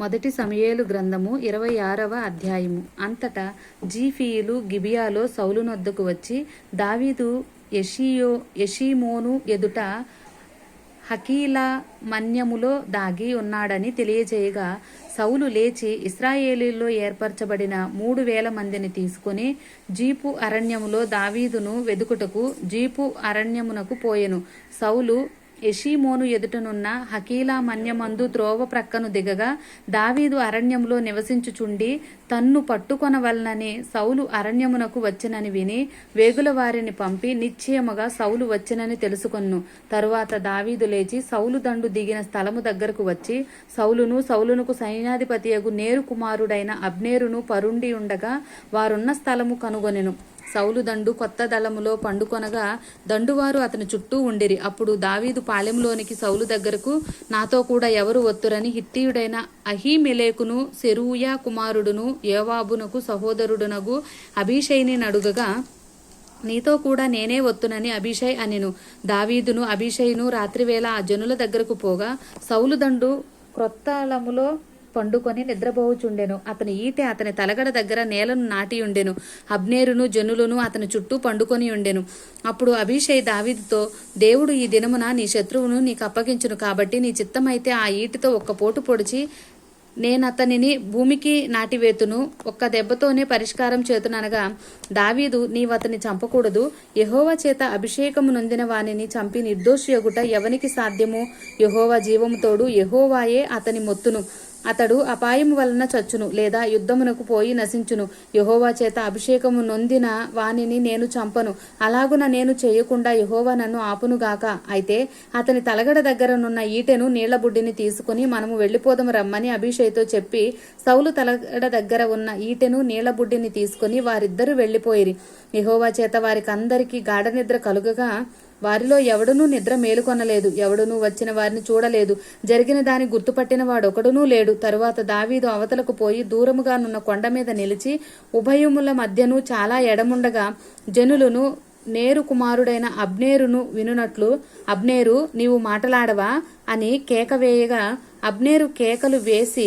మొదటి సమయేలు గ్రంథము ఇరవై ఆరవ అధ్యాయము. అంతటా జీఫీయులు గిబియాలో సౌలునొద్దకు వచ్చి దావీదు యషియో యషీమోను ఎదుట హకీలా మన్యములో దాగి ఉన్నాడని తెలియజేయగా సౌలు లేచి ఇస్రాయేలీల్లో ఏర్పరచబడిన మూడు వేల మందిని తీసుకుని జీపు అరణ్యములో దావీదును వెదుకుటకు జీపు అరణ్యమునకు పోయెను. సౌలు ఎషీమోను ఎదుటనున్న హకీలా మన్యమందు ద్రోవ ప్రక్కను దిగగా దావీదు అరణ్యములో నివసించుచుండి తన్ను పట్టుకొనవలనని సౌలు అరణ్యమునకు వచ్చినని విని వేగుల వారిని పంపి నిశ్చయముగా సౌలు వచ్చినని తెలుసుకొన్ను. తరువాత దావీదు లేచి సౌలు దండు దిగిన స్థలము దగ్గరకు వచ్చి సౌలును సౌలునకు సైన్యాధిపతియగు నేరు కుమారుడైన అబ్నేరును పరుండి ఉండగా వారున్న స్థలము కనుగొనెను. సౌలు దండు కొత్త దళములో పండుకొనగా దండువారు అతని చుట్టూ ఉండిరి. అప్పుడు దావీదు పాలెంలోనికి సౌలు దగ్గరకు నాతో కూడా ఎవరు వత్తురని హిత్తీయుడైన అహీమెలేకును సెరూయా కుమారుడును యోవాబునకు సహోదరుడునగు అభిషైని నడుగగా నీతో కూడా నేనే వత్తునని అభిషయ్ అనెను. దావీదును అభిషయ్ను రాత్రివేళ ఆ జనుల దగ్గరకు పోగా సౌలు దండు క్రొత్తలములో పండుకొని నిద్రపోవుచుండెను. అతని ఈటె అతని తలగడ దగ్గర నేలను నాటి ఉండెను. అబ్నేరును జనులను అతని చుట్టూ పండుకొని ఉండెను. అప్పుడు అభిషేక్ దావీదుతో దేవుడు ఈ దినమున నీ శత్రువును నీకు అప్పగించును కాబట్టి నీ చిత్తమైతే ఆ ఈటితో ఒక్క పోటు పొడిచి నేనతనిని భూమికి నాటివేతును. ఒక్క దెబ్బతోనే పరిష్కారం చేతుననగా దావీదు నీవతని చంపకూడదు. యహోవా చేత అభిషేకము నొందిన వానిని చంపి నిర్దోషియగుట ఎవనికి సాధ్యము? యహోవా జీవముతోడు యహోవాయే అతని మొత్తును. అతడు అపాయం వలన చచ్చును లేదా యుద్ధమునకు పోయి నశించును. యహోవా చేత అభిషేకము నొందిన వానిని నేను చంపను. అలాగున నేను చేయకుండా యహోవా నన్ను ఆపునుగాక అయితే అతని తలగడ దగ్గరనున్న ఈటెను నీళ్ళబుడ్డిని తీసుకుని మనము వెళ్ళిపోదము రమ్మని అభిషేక్తో చెప్పి సౌలు తలగడ దగ్గర ఉన్న ఈటెను నీళ్ళబుడ్డిని తీసుకుని వారిద్దరూ వెళ్ళిపోయిరి యహోవా చేత వారికి అందరికీ కలుగగా వారిలో ఎవడునూ నిద్ర మేలుకొనలేదు ఎవడునూ వచ్చిన వారిని చూడలేదు. జరిగిన దాని గుర్తుపట్టిన వాడొకడునూ లేడు. తరువాత దావీదు అవతలకు పోయి దూరముగానున్న కొండ మీద నిలిచి ఉభయముల మధ్యను చాలా ఎడముండగా జనులను నేరు కుమారుడైన అబ్నేరును వినునట్లు అబ్నేరు నీవు మాటలాడవా? అని కేక వేయగా అబ్నేరు కేకలు వేసి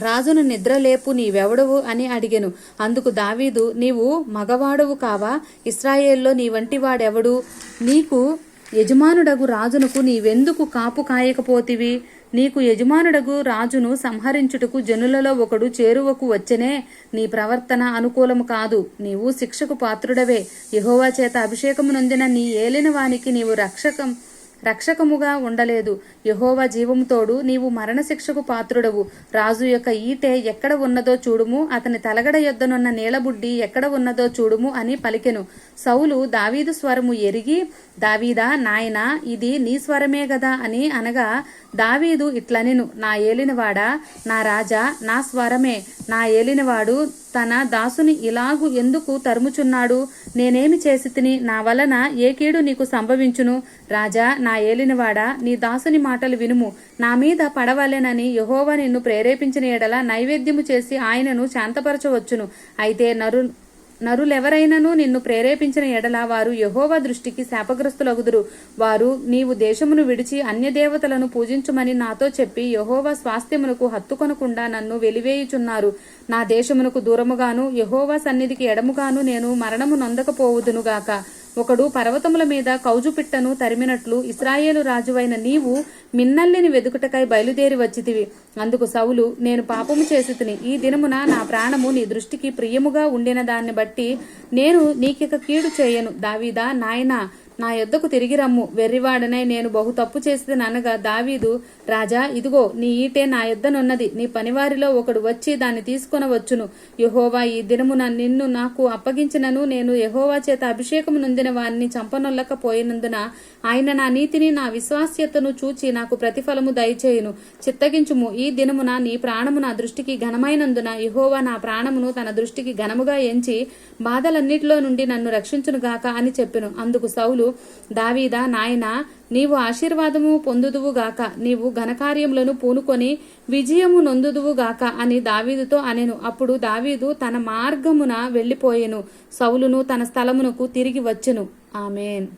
రాజును నిద్రలేపు నీవెవడవు అని అడిగెను. అందుకు దావీదు నీవు మగవాడవు కావా? ఇస్రాయేల్లో నీ వంటి వాడెవడు నీకు యజమానుడగు రాజునకు నీవెందుకు కాపు కాయకపోతివి? నీకు యజమానుడగు రాజును సంహరించుటకు జనులలో ఒకడు చేరువకు వచ్చనే నీ ప్రవర్తన అనుకూలము కాదు. నీవు శిక్షకు పాత్రుడవే. యహోవా చేత అభిషేకము నొందిన నీ ఏలిన వానికి నీవు రక్షకం రక్షకముగా ఉండలేదు. యహోవ జీవముతోడు నీవు మరణశిక్షకు పాత్రుడవు. రాజు యొక్క ఈటె ఎక్కడ ఉన్నదో చూడుము. అతని తలగడ యొద్దనున్న నీలబుడ్డి ఎక్కడ ఉన్నదో చూడుము అని పలికెను. సౌలు దావీదు స్వరము ఎరిగి దావీదా నాయనా ఇది నీ స్వరమే గదా అని అనగా దావీదు ఇట్లనెను నా ఏలినవాడా నా రాజా నా స్వరమే నా ఏలినవాడు తన దాసుని ఇలాగు ఎందుకు తరుముచున్నాడు? నేనేమి చేసి తిని నా వలన ఏ కీడు నీకు సంభవించును? రాజా నా ఏలినవాడా నీ దాసుని మాటలు వినుము. నా మీద పడవలెనని యహోవా నిన్ను ప్రేరేపించిన ఎడల నైవేద్యము చేసి ఆయనను శాంతపరచవచ్చును. అయితే నరు నరులెవరైనను నిన్ను ప్రేరేపించిన ఎడల వారు యహోవ దృష్టికి శాపగ్రస్తులగుదురు. వారు నీవు దేశమును విడిచి అన్య దేవతలను పూజించుమని నాతో చెప్పి యహోవ స్వాస్థ్యమునకు హత్తుకొనకుండా నన్ను వెలివేయుచున్నారు. నా దేశమునకు దూరముగాను యహోవా సన్నిధికి ఎడముగాను నేను మరణము నొందకపోవుదునుగాక ఒకడు పర్వతముల మీద కౌజు పిట్టను తరిమినట్లు ఇస్రాయేలు రాజువైన నీవు మిన్నల్లిని వెదుకుటకై బయలుదేరి వచ్చితివి. అందుకు సౌలు నేను పాపము చేసి తిని ఈ దినమున నా ప్రాణము నీ దృష్టికి ప్రియముగా ఉండిన దాన్ని బట్టి నేను నీకిక కీడు చేయను. దావీదా నాయనా నా యొద్దకు తిరిగి రమ్ము. వెర్రివాడనై నేను బహు తప్పు చేసి అనగా దావీదు రాజా ఇదిగో నీ ఈటే నా యొద్దనున్నది. నీ పనివారిలో ఒకడు వచ్చి దాన్ని తీసుకొనవచ్చును. యహోవా ఈ దినమున నిన్ను నాకు అప్పగించినను. నేను యహోవా చేత అభిషేకము నొందిన వారిని చంపనొల్లకపోయినందున ఆయన నా నీతిని నా విశ్వాస్యతను చూచి నాకు ప్రతిఫలము దయచేయును. చిత్తగించుము. ఈ దినమున నీ ప్రాణము నా దృష్టికి ఘనమైనందున యహోవా నా ప్రాణమును తన దృష్టికి ఘనముగా ఎంచి బాధలన్నిటిలో నుండి నన్ను రక్షించునుగాక అని చెప్పెను. అందుకు సౌలు దావీదా నాయనా నీవు ఆశీర్వాదము పొందుదువుగాక నీవు ఘనకార్యములను పూనుకొని విజయము నొందుదువుగాక అని దావీదుతో అనెను. అప్పుడు దావీదు తన మార్గమున వెళ్ళిపోయెను సౌలును తన స్థలమునకు తిరిగి వచ్చెను. ఆమెన్.